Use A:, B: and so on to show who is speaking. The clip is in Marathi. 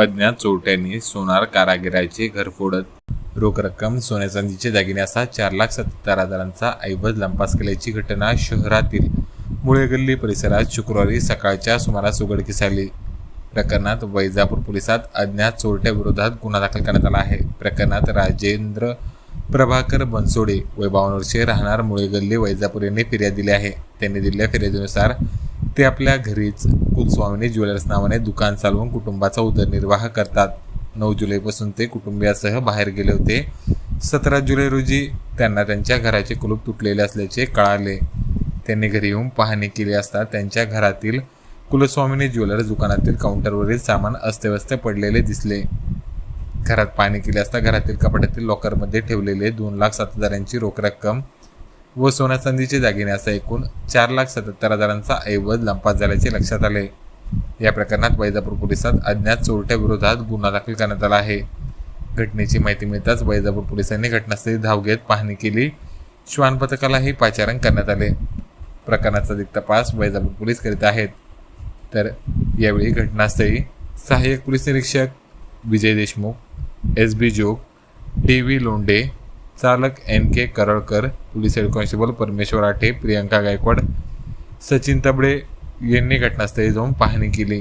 A: अज्ञात चोरट्यांनी सोनार कारागिराचे घर फोडत रोख रक्कम सोन्या चांदीचे दागिने असा चार लाख सत्तर हजारांचा ऐवज लंपास केल्याची घटना शहरातील मुळे गल्ली परिसरात शुक्रवारी सकाळच्या सुमारास उघडकीस आली. प्रकरणात वैजापूर पोलिसात अज्ञात चोरट्याविरोधात गुन्हा दाखल करण्यात आला आहे. प्रकरणात राजेंद्र प्रभाकर बनसोडे वय बावन्न वर्षे राहणार मुळे गल्ली वैजापूर यांनी फिर्याद दिली आहे. त्यांनी दिलेल्या फिर्यादीनुसार ते आपल्या घरीच कुलस्वामिनी ज्वेलर्स नावाने दुकान चालवून कुटुंबाचा उदरनिर्वाह करतात. नऊ जुलैपासून ते कुटुंबियासह बाहेर गेले होते. सतरा जुलै रोजी त्यांना त्यांच्या घराचे कुलूप तुटलेले असल्याचे कळाले. त्यांनी घरी येऊन पाहणी केली असता त्यांच्या घरातील कुलस्वामिनी ज्वेलर्स दुकानातील काउंटरवरील सामान अस्तव्यस्त पडलेले दिसले. घरात पाहणी केले असता घरातील कपाटातील लॉकरमध्ये ठेवलेले दोन लाख सात हजारांची रोख रक्कम व सोन्या दागिने असा एकूण चार लाख सत्याहत्तर हजारांचा ऐवज लंपास झाल्याचे लक्षात आले. या प्रकरणात वैजापूर पोलिसात अज्ञात चोरट्या विरोधात गुन्हा दाखल करण्यात आला आहे. घटनेची माहिती मिळताच वैजापूर पोलिसांनी घटनास्थळी धाव घेत पाहणी केली. श्वान पथकालाही पाचारण करण्यात आले. प्रकरणाचा अधिक तपास वैजापूर पोलीस करीत आहेत. तर यावेळी घटनास्थळी सहाय्यक पोलीस निरीक्षक Vijay Deshmukh S B Jog T V Londe चालक N K Karalkar police head constable Parmeshwar Athe Priyanka Gaikwad Sachin Tabde यांनी घटनास्थळी जाऊन पाहणी केली.